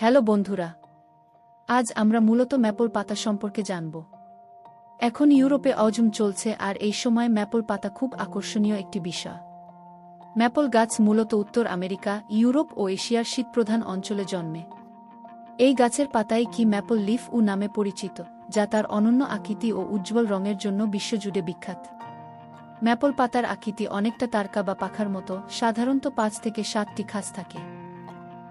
Hello বন্ধুরা, আজ আমরা মূলত ম্যাপল পাতা সম্পর্কে জানব। এখন ইউরোপে অজম চলছে আর এই সময় ম্যাপল পাতা খুব আকর্ষণীয় একটি বিষয়। ম্যাপল গাছ মূলত উত্তর আমেরিকা, ইউরোপ ও এশিয়ার শীতপ্রধান অঞ্চলে জন্মে। এই গাছের পাতাই কি ম্যাপল লিফ উ নামে পরিচিত, যা তার অনন্য আকৃতি ও উজ্জ্বল রঙের জন্য বিশ্বজুড়ে বিখ্যাত। ম্যাপল পাতার আকৃতি অনেকটা তারকা বা পাখার মতো, সাধারণত পাঁচ থেকে সাতটি খাস থাকে।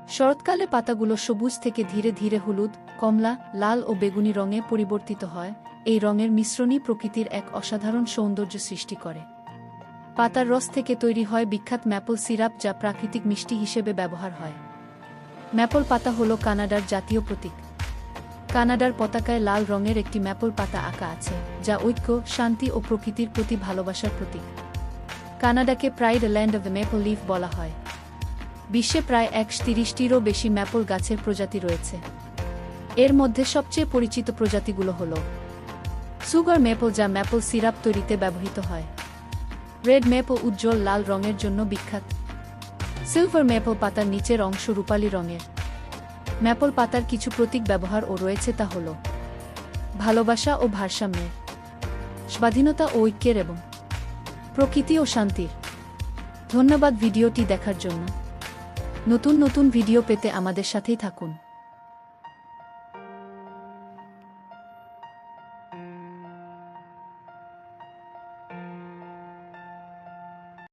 শরৎকালে পাতাগুলো সবুজ থেকে ধীরে ধীরে হলুদ, কমলা, লাল ও বেগুনি রঙে পরিবর্তিত হয়। এই রঙের মিশ্রণই প্রকৃতির এক অসাধারণ সৌন্দর্য সৃষ্টি করে। পাতার রস থেকে তৈরি হয় বিখ্যাত ম্যাপল সিরাপ যা প্রাকৃতিক মিষ্টি হিসেবে ব্যবহার হয়। ম্যাপল পাতা হল কানাডার জাতীয় প্রতীক। কানাডার পতাকায় লাল রঙের একটি ম্যাপল পাতা আঁকা আছে, যা ঐক্য, শান্তি ও প্রকৃতির প্রতি ভালোবাসার প্রতীক। কানাডাকে pride land of the maple leaf বলা হয়। বিশ্বে প্রায় একশ তিরিশটিরও বেশি ম্যাপল গাছের প্রজাতি রয়েছে। এর মধ্যে সবচেয়ে পরিচিত প্রজাতিগুলো হল সুগার ম্যাপল যা ম্যাপল সিরাপ তৈরিতে ব্যবহৃত হয়। রেড ম্যাপল উজ্জ্বল লাল রঙের জন্য বিখ্যাত। সিলভার ম্যাপল পাতার নিচের অংশ রূপালি রঙের। ম্যাপল পাতার কিছু প্রতীক ব্যবহার ও রয়েছে তা হল ভালোবাসা ও ভারসাম্যের স্বাধীনতা ও ঐক্যের এবং প্রকৃতি ও শান্তির। ধন্যবাদ ভিডিওটি দেখার জন্য। নতুন নতুন ভিডিও পেতে আমাদের সাথেই থাকুন।